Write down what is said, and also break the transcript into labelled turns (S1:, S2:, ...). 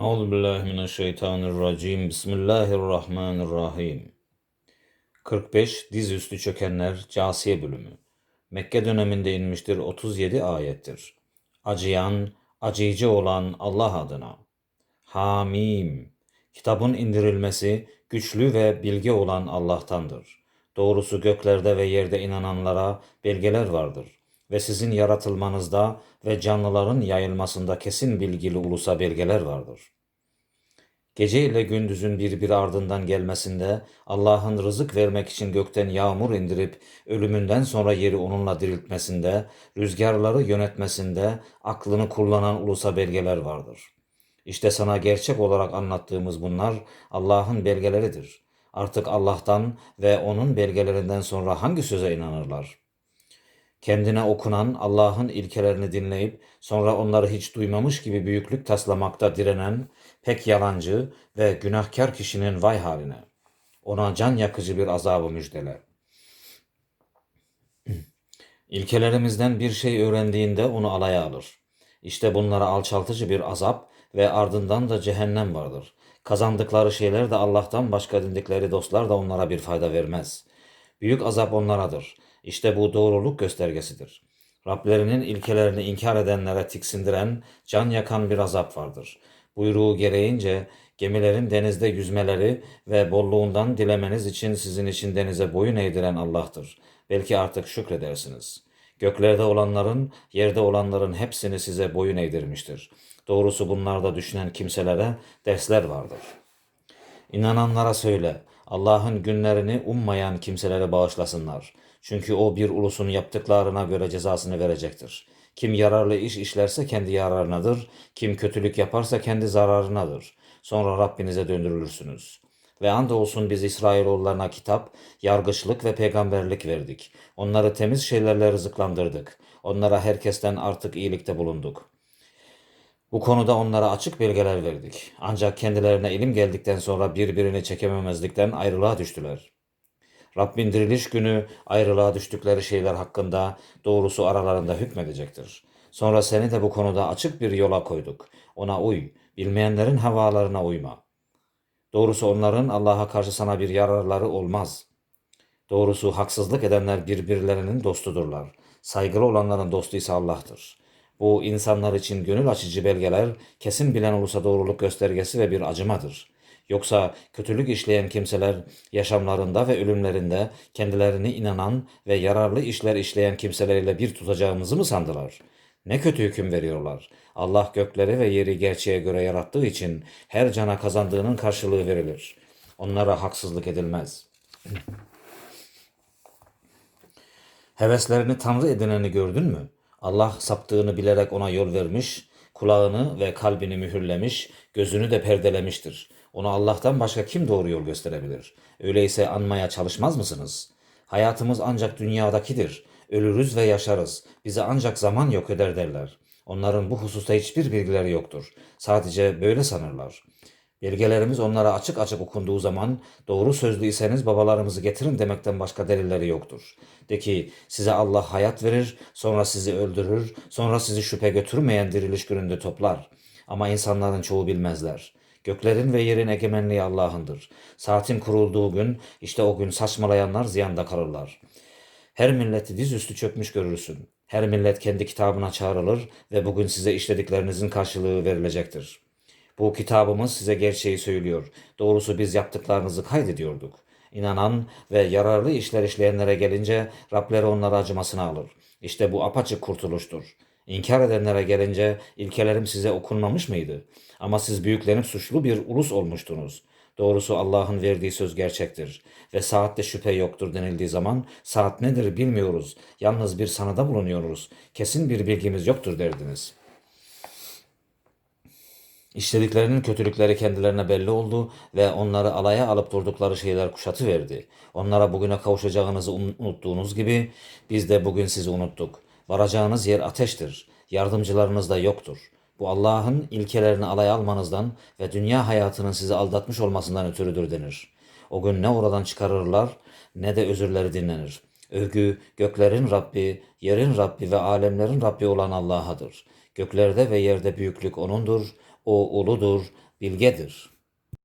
S1: Euzu billahi mineşşeytanirracim. Bismillahirrahmanirrahim. 45 Dizüstü Çökenler Casiye bölümü. Mekke döneminde inmiştir 37 ayettir. Acıyan, acıyıcı olan Allah adına. Hamim. Kitabın indirilmesi güçlü ve bilge olan Allah'tandır. Doğrusu göklerde ve yerde inananlara belgeler vardır. Ve sizin yaratılmanızda ve canlıların yayılmasında kesin bilgili ulusa belgeler vardır. Gece ile gündüzün birbiri ardından gelmesinde Allah'ın rızık vermek için gökten yağmur indirip ölümünden sonra yeri onunla diriltmesinde, rüzgarları yönetmesinde aklını kullanan ulusa belgeler vardır. İşte sana gerçek olarak anlattığımız bunlar Allah'ın belgeleridir. Artık Allah'tan ve onun belgelerinden sonra hangi söze inanırlar? Kendine okunan Allah'ın ilkelerini dinleyip sonra onları hiç duymamış gibi büyüklük taslamakta direnen pek yalancı ve günahkar kişinin vay haline. Ona can yakıcı bir azabı müjdele. İlkelerimizden bir şey öğrendiğinde onu alaya alır. İşte bunlara alçaltıcı bir azap ve ardından da cehennem vardır. Kazandıkları şeyler de Allah'tan başka dindikleri dostlar da onlara bir fayda vermez. Büyük azap onlaradır. İşte bu doğruluk göstergesidir. Rablerinin ilkelerini inkar edenlere tiksindiren, can yakan bir azap vardır. Buyruğu gereğince gemilerin denizde yüzmeleri ve bolluğundan dilemeniz için sizin için denize boyun eğdiren Allah'tır. Belki artık şükredersiniz. Göklerde olanların, yerde olanların hepsini size boyun eğdirmiştir. Doğrusu bunlarda düşünen kimselere dersler vardır. İnananlara söyle, Allah'ın günlerini ummayan kimselere bağışlasınlar. Çünkü o bir ulusun yaptıklarına göre cezasını verecektir. Kim yararlı iş işlerse kendi yararınadır, kim kötülük yaparsa kendi zararınadır. Sonra Rabbinize döndürülürsünüz. Ve andolsun biz İsrailoğullarına kitap, yargıçlık ve peygamberlik verdik. Onları temiz şeylerle rızıklandırdık. Onlara herkesten artık iyilikte bulunduk. Bu konuda onlara açık belgeler verdik. Ancak kendilerine ilim geldikten sonra birbirini çekememezlikten ayrılığa düştüler. Rabbin diriliş günü ayrılığa düştükleri şeyler hakkında doğrusu aralarında hükmedecektir. Sonra seni de bu konuda açık bir yola koyduk. Ona uy, bilmeyenlerin havalarına uyma. Doğrusu onların Allah'a karşı sana bir yararları olmaz. Doğrusu haksızlık edenler birbirlerinin dostudurlar. Saygılı olanların dostu ise Allah'tır. Bu insanlar için gönül açıcı belgeler, kesin bilen olursa doğruluk göstergesi ve bir acımadır. Yoksa kötülük işleyen kimseler yaşamlarında ve ölümlerinde kendilerini inanan ve yararlı işler işleyen kimselerle bir tutacağımızı mı sandılar? Ne kötü hüküm veriyorlar. Allah gökleri ve yeri gerçeğe göre yarattığı için her cana kazandığının karşılığı verilir. Onlara haksızlık edilmez. Heveslerini tanrı edineni gördün mü? Allah saptığını bilerek ona yol vermiş, kulağını ve kalbini mühürlemiş, gözünü de perdelemiştir. Ona Allah'tan başka kim doğru yol gösterebilir? Öyleyse anmaya çalışmaz mısınız? Hayatımız ancak dünyadakidir. Ölürüz ve yaşarız. Bize ancak zaman yok eder derler. Onların bu hususta hiçbir bilgileri yoktur. Sadece böyle sanırlar. Belgelerimiz onlara açık açık okunduğu zaman doğru sözlü iseniz babalarımızı getirin demekten başka delilleri yoktur. De ki size Allah hayat verir, sonra sizi öldürür, sonra sizi şüphe götürmeyen diriliş gününde toplar. Ama insanların çoğu bilmezler. Göklerin ve yerin egemenliği Allah'ındır. Saatin kurulduğu gün işte o gün saçmalayanlar ziyanda kalırlar. Her milleti dizüstü çökmüş görürsün. Her millet kendi kitabına çağrılır ve bugün size işlediklerinizin karşılığı verilecektir. Bu kitabımız size gerçeği söylüyor. Doğrusu biz yaptıklarınızı kaydediyorduk. İnanan ve yararlı işler işleyenlere gelince Rableri onlara acımasını alır. İşte bu apaçık kurtuluştur. İnkar edenlere gelince ilkelerim size okunmamış mıydı? Ama siz büyüklenip suçlu bir ulus olmuştunuz. Doğrusu Allah'ın verdiği söz gerçektir. Ve saatte şüphe yoktur denildiği zaman saat nedir bilmiyoruz. Yalnız bir sanada bulunuyoruz. Kesin bir bilgimiz yoktur derdiniz. İşlediklerinin kötülükleri kendilerine belli oldu ve onları alaya alıp durdukları şeyler kuşatı verdi. Onlara bugüne kavuşacağınızı unuttuğunuz gibi biz de bugün sizi unuttuk. Varacağınız yer ateştir. Yardımcılarınız da yoktur. Bu Allah'ın ilkelerini alay almanızdan ve dünya hayatının sizi aldatmış olmasından ötürüdür denir. O gün ne oradan çıkarırlar ne de özürleri dinlenir. Övgü göklerin Rabbi, yerin Rabbi ve alemlerin Rabbi olan Allah'adır. Göklerde ve yerde büyüklük O'nundur. O uludur, bilgedir.